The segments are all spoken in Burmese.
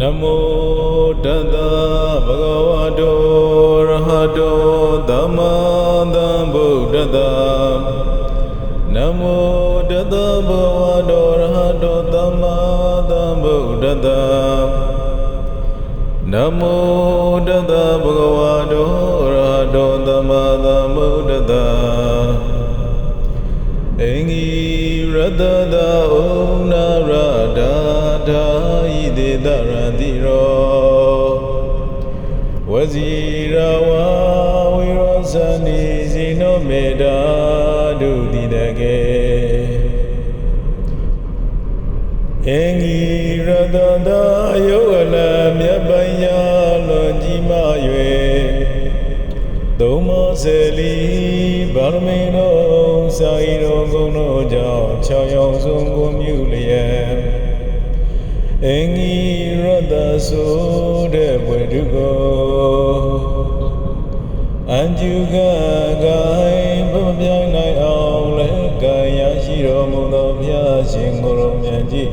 နမောတတဗုဒ္ဓဝါတောရဟတောသမ္မာသမ္ဗုဒ္ဓတ္တနမောတတဗုဒ္ဓဝါတောရဟတောသမ္မာသမ္ဗုဒ္ဓတ္တနမောတတဗုဒ္ဓဝါတောရဟတောသမ္မာသမ္ဗုဒ္ဓတ္တအင်္ဂီရတတဩနာရဒါဒါ ဤဒေတရတိရောဝဇီရဝဝိရောဇနိဇိနောမေတာဒုတိတကေအင်္ဂီရတတယောအလမြတ်ပညာလွန်ကြီးမ၍သုံးမောစေလီဗာရမီတော်စာဤတော်ကုံတော်ကြောင့်၆ယောက်ဆုံးကိုမြူလျက် အင်္ဂီရတဆိုတဲ့ဘွယ်တုကိုအန်ကျူကဂိုင်းဘမပြိုင်နိုင်အောင်လဲကံရရှိတော်မူသောဘုရားရှင်ကိုယ်တော်မြတ်ကြီး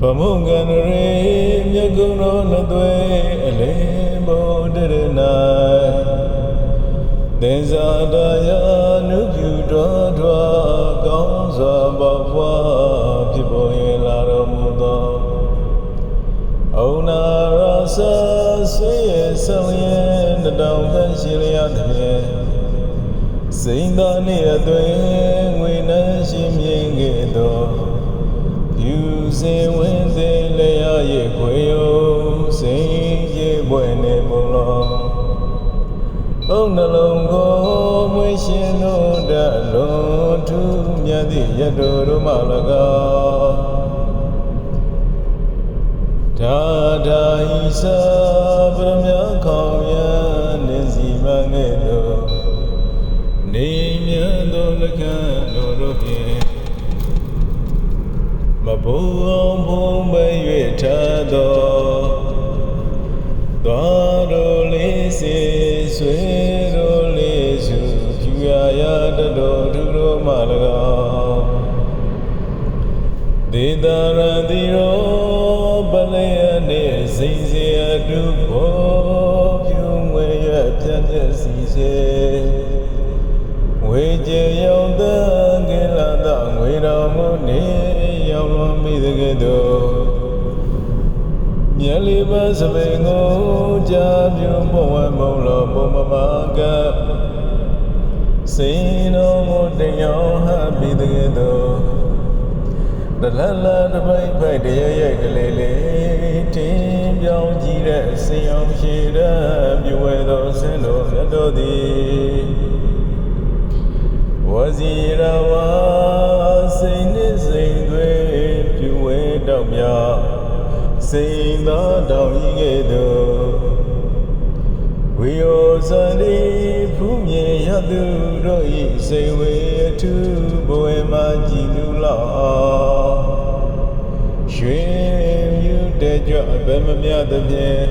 ဗမုံကံရေမြတ်ကုံတော်နှစ်သွေအလေးဘုဒ္ဓရနာသင်္ဇာတယာနုပြုတော်တော်ကောင်းစွာပေါဖွား ရဆဆေးရဆောင်ရတတောင်သရှိလျက်တည်းစိန်သာနေအသွင်ငွေနှရှိမြင်ခဲ့သောယူစဉ်ဝင်သေးလျက်ရဲ့ခွေယုံစိန်ရဲ့ဘွယ်နေမလို့ဘုံနှလုံးကိုမွေးရှင်တို့ ဒါဒါဤသာပရမခေါင်ရနေစီမငဲ့တို့နေမြတ်သောလက္ခဏာတို့ဖြင့်မဘုံအောင်ဘုံပဲ၍ထားသောသွားတို့လေးစေဆွေတို့လေးစုဖြူရရတတော်သူတို့မှ၎င်းဒေတာရတိရောပလယနေ စိန်စေအတုဘောဖြူငွေရပြတ်ပြည့်စီစေဝေကျေရောက်တဲ့ကိလသငွေတော်မူနေရောက်လွန်မိတဲ့ကဲ့သို့မြတ်လေးပါးစပင်ကိုကြာပြုံးဘဝမုံလောဘုံမမကစိန်တော်မူတရားဟပိတဲ့ကဲ့သို့ တလလတပိတ်ဖိုက်တရရဲ့ကလေးလေးတင်းပြောင်းကြည့်တဲ့ဆင်အောင်ရှိတဲ့ပြဝဲသောဆင်းတော်မြတ်တော်သည်ဝဇီရဝါစိန်နှင့်စိန်သွေးပြဝဲတောက်မြစိန်သာတောင်ဤကဲ့သို့ဝိယောဇန္တိဖူးမြေရသူတို့ဤစိန်ဝေအထုဘဝေမှာကြည်နူလော ရွှေမြူတဲ့ကြွအဘမမြသဖြင့်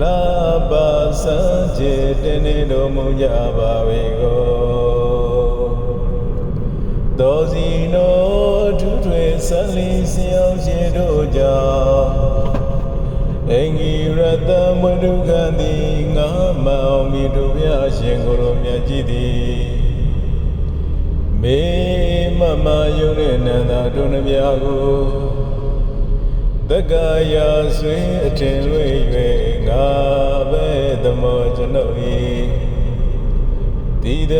လာပါစံကျေတင်းနေတော်မူကြပါဝေကိုတောစီနောထူးထွေဆန်းလီဆင်းအောင်ရှင်တို့ကြောင့်အင်္ဂိရတမွဒုက္ခတိငါမောင်မိတို့ဗျာရှင်ကိုယ်တော်မြတ်ကြီးသည် မေမမယုံတဲ့နန္ဒတို့နှပြကိုတက္ကရာဆွေအထင်လွေ၍ငါပဲသမောကျွန်ုပ်၏တိတ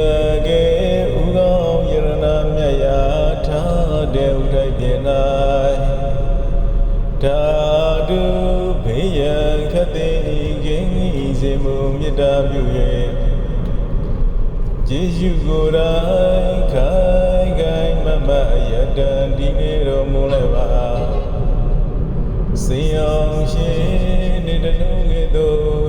ကေဥကောင်းယရဏမြတ်ရာထားတဲ့ဥထိုက်ပြင်၌ဓာတုဘေးရန်ခတ်သိကင်းဤစေမှုမေတ္တာပြု၍ ယေရှုကိုယ်တိုင်ခိုင်ခိုင်မမအယတံဒီနေ့တော်မူလည်းပါစေအောင်ရှင်နေတနှုံးကဲ့သို့